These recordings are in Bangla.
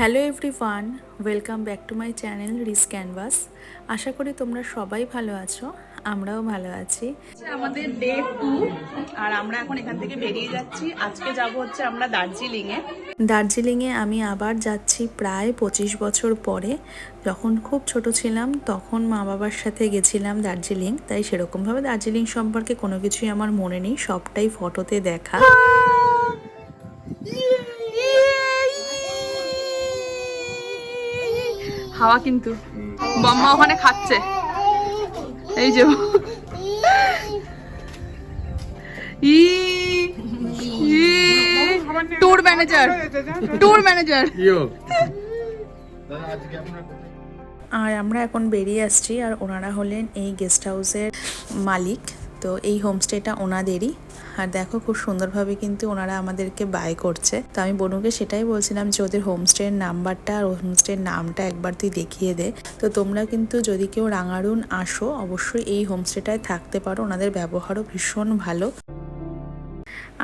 Hello everyone welcome back to my channel Rish Canvas. আশা করি তোমরা সবাই ভালো আছো আমরাও ভালো আছি। আমাদের ডে টু আর আমরা এখন এখান থেকে বেরিয়ে যাচ্ছি। আজকে যাব হচ্ছে আমরা দার্জিলিং এ দার্জিলিংয়ে আমি আবার যাচ্ছি প্রায় পঁচিশ বছর পরে। যখন খুব ছোট ছিলাম তখন মা বাবার সাথে গেছিলাম দার্জিলিং। তাই সেরকমভাবে দার্জিলিং সম্পর্কে কোনো কিছুই আমার মনে নেই সবটাই ফটোতে দেখা। হাওয়া কিন্তু। বম্মা ওখানে খাচ্ছে। এই যে ট্যুর ম্যানেজার ট্যুর ম্যানেজার আর আমরা এখন বেরিয়ে আসছি আর ওনারা হলেন এই গেস্ট হাউসের মালিক। তো এই হোমস্টেটা ওনাদেরই। আর দেখো খুব সুন্দরভাবে কিন্তু ওনারা আমাদেরকে বাই করছে। তো আমি বনুকে সেটাই বলছিলাম যে ওদের হোমস্টের নাম্বারটা আর হোমস্টের নামটা একবার তুই দেখিয়ে দে। তো তোমরা কিন্তু যদি কেউ রাঙারুন আসো, অবশ্যই এই হোমস্টেটায় থাকতে পারো। ওনাদের ব্যবহারও ভীষণ ভালো।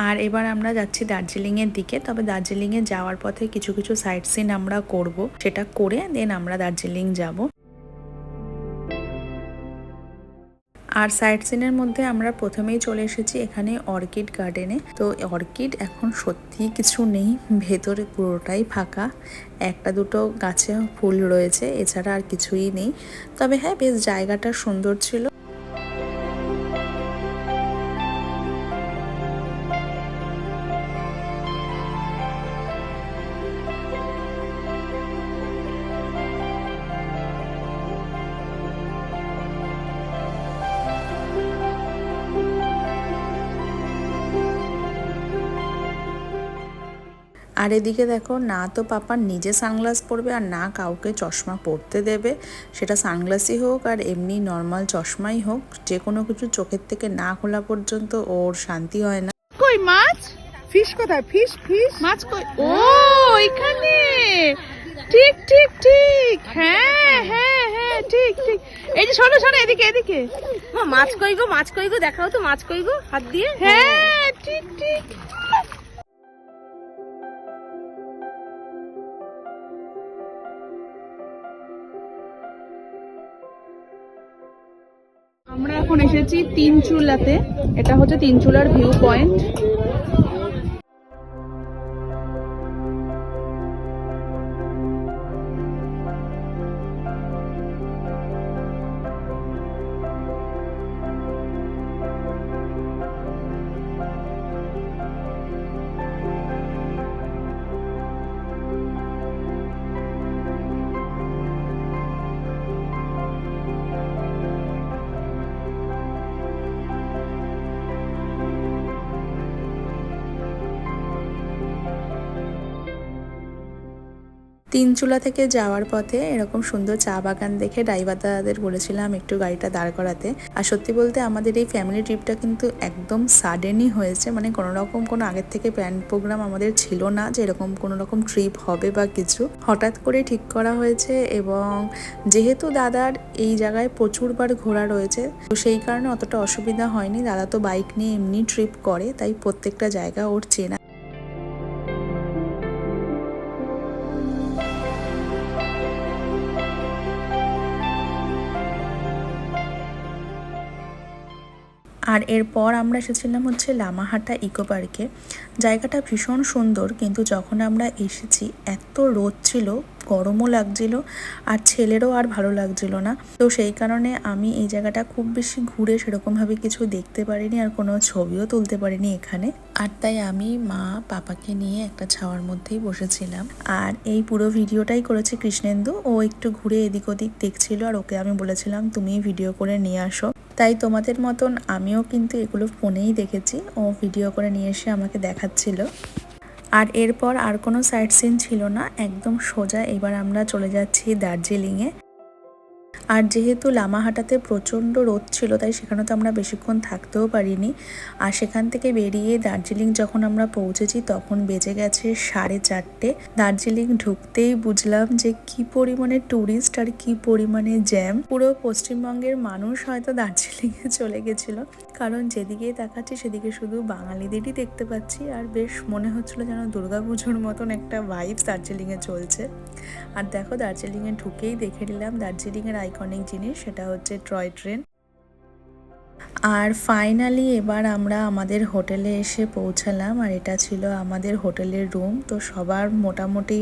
আর এবার আমরা যাচ্ছি দার্জিলিংয়ের দিকে। তবে দার্জিলিংয়ে যাওয়ার পথে কিছু কিছু সাইট সিন আমরা করব। সেটা করে দেন আমরা দার্জিলিং যাব। আর সাইড সিনের মধ্যে আমরা প্রথমেই চলে এসেছি এখানে অর্কিড গার্ডেনে। তো অর্কিড এখন সত্যি কিছু নেই, ভেতরে পুরোটাই ফাঁকা। একটা দুটো গাছে ফুল রয়েছে, এছাড়া আর কিছুই নেই। তবে হ্যাঁ বেশ জায়গাটা সুন্দর ছিল। আর এদিকে দেখো না তো পাপা নিজে সানগ্লাস পরবে আর না কাউকে চশমা পরতে দেবে। সেটা সানগ্লাসই হোক আর এমনি নর্মাল চশমাই হোক যে কোনো কিছু চোখের থেকে না খোলা পর্যন্ত ওর শান্তি হয় না। কই মাছ? ফিশ কোথায়? ফিশ ফিশ মাছ কই? ও এখানে ঠিক ঠিক ঠিক। হ্যাঁ হ্যাঁ হ্যাঁ ঠিক ঠিক। এই যে শোনো শোনো এদিকে এদিকে। মাছ কই গো? মাছ কই গো? দেখাও তো মাছ কই গো? হাত দিয়ে। হ্যাঁ ঠিক ঠিক। আমরা এখন এসেছি তিনচুলাতে। এটা হচ্ছে তিনচুলার ভিউ পয়েন্ট তিনচুলা থেকে যাওয়ার পথে এরকম সুন্দর চা বাগান দেখে ড্রাইভার দাদাদের বলেছিলাম একটু গাড়িটা দাঁড় করাতে। আর সত্যি বলতে আমাদের এই ফ্যামিলি ট্রিপটা কিন্তু একদম সাডেনই হয়েছে। মানে কোনো রকম কোনো আগের থেকে প্ল্যান প্রোগ্রাম আমাদের ছিল না যে এরকম কোনো রকম ট্রিপ হবে বা কিছু। হঠাৎ করে ঠিক করা হয়েছে এবং যেহেতু দাদার এই জায়গায় প্রচুরবার ঘোরা রয়েছে, তো সেই কারণে অতটা অসুবিধা হয়নি। দাদা তো বাইক নিয়ে এমনি ট্রিপ করে, তাই প্রত্যেকটা জায়গা ওর চেনা। আর এরপর আমরা এসেছিলাম হচ্ছে লামাহাটা ইকো পার্কে। জায়গাটা ভীষণ সুন্দর, কিন্তু যখন আমরা এসেছি এত রোদ ছিল, গরমও লাগছিল আর ছেলেরও আর ভালো লাগছিল না। তো সেই কারণে আমি এই জায়গাটা খুব বেশি ঘুরে সেরকমভাবে কিছু দেখতে পারিনি আর কোনো ছবিও তুলতে পারিনি এখানে। আর তাই আমি মা পাপাকে নিয়ে একটা ছাওয়ার মধ্যেই বসেছিলাম। আর এই পুরো ভিডিওটাই করেছে কৃষ্ণেন্দু। ও একটু ঘুরে এদিক ওদিক দেখছিল আর ওকে আমি বলেছিলাম, তুমি ভিডিও করে নিয়ে আসো। তাই তোমাদের মতন আমিও কিন্তু এগুলো ফোনেই দেখেছি। ও ভিডিও করে নিয়ে এসে আমাকে দেখাচ্ছিল। আর এরপর আর কোনো সাইট সিন ছিল না। একদম সোজা এবার আমরা চলে যাচ্ছি দার্জিলিংয়ে। আর যেহেতু লামাহাটাতে প্রচণ্ড রোদ ছিল, তাই সেখানে তো আমরা বেশিক্ষণ থাকতেও পারিনি। আর সেখান থেকে বেরিয়ে দার্জিলিং যখন আমরা পৌঁছেছি, তখন বেজে গেছে সাড়ে চারটে। দার্জিলিং ঢুকতেই বুঝলাম যে কি পরিমাণে ট্যুরিস্ট আর কি পরিমাণে জ্যাম পুরো পশ্চিমবঙ্গের মানুষ হয়তো দার্জিলিংয়ে চলে গেছিল। কারণ যেদিকেই তাকাচ্ছি, সেদিকে শুধু বাঙালিদেরই দেখতে পাচ্ছি। আর বেশ মনে হচ্ছিল যেন দুর্গাপুজোর মতন একটা ভাইবস দার্জিলিংয়ে চলছে। আর দেখো, দার্জিলিংয়ে ঢুকেই দেখে নিলাম, দার্জিলিংয়ের আইকনিক জিনিস সেটা হচ্ছে টয় ট্রেন। আর ফাইনালি এবার আমরা আমাদের হোটেলে এসে পৌঁছালাম আর এটা ছিল আমাদের হোটেলের রুম তো সবার মোটামুটি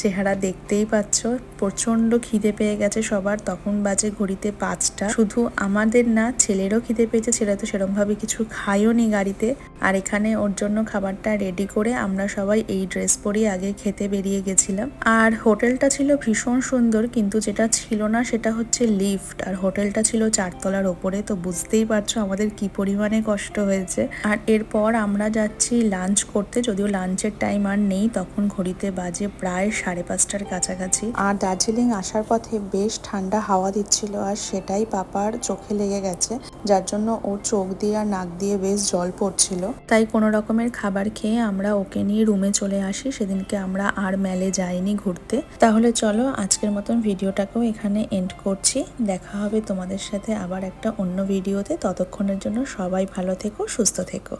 চেহারা দেখতেই পাচ্ছ। প্রচণ্ড খিদে পেয়ে গেছে সবার, তখন বাজে ঘড়িতে পাঁচটা। শুধু আমাদের না, ছেলেরও খিদে পেয়েছে, ছেলে তো সেরমভাবে কিছু খাইও নি গাড়িতে। আর এখানে ওর জন্য খাবারটা রেডি করে আমরা সবাই এই ড্রেস পরেই আগে খেতে বেরিয়ে গেছিলাম। আর হোটেলটা ছিল ভীষণ সুন্দর, কিন্তু যেটা ছিল না সেটা হচ্ছে লিফট আর হোটেলটা ছিল চারতলার ওপরে, তো বুঝতেই পারছ আমাদের কি পরিমাণে কষ্ট হয়েছে। আর এরপর আমরা যাচ্ছি লাঞ্চ করতে, যদিও লাঞ্চের টাইম আর নেই, তখন ঘড়িতে বাজে প্রায় সাড়ে পাঁচটার কাছাকাছি। আর দার্জিলিং আসার পথে বেশ ঠান্ডা হাওয়া দিচ্ছিল, আর সেটাই পাপার চোখে লেগে গেছে, যার জন্য ওর চোখ দিয়ে আর নাক দিয়ে বেশ জল পড়ছিল। তাই কোনো রকমের খাবার খেয়ে আমরা ওকে নিয়ে রুমে চলে আসি, সেদিনকে আমরা আর মেলে যাইনি ঘুরতে। তাহলে চলো, আজকের মতন ভিডিওটাকেও এখানে এন্ড করছি। দেখা হবে তোমাদের সাথে আবার একটা অন্য ভিডিওতে ততক্ষণের জন্য সবাই ভালো থেকো সুস্থ থেকো।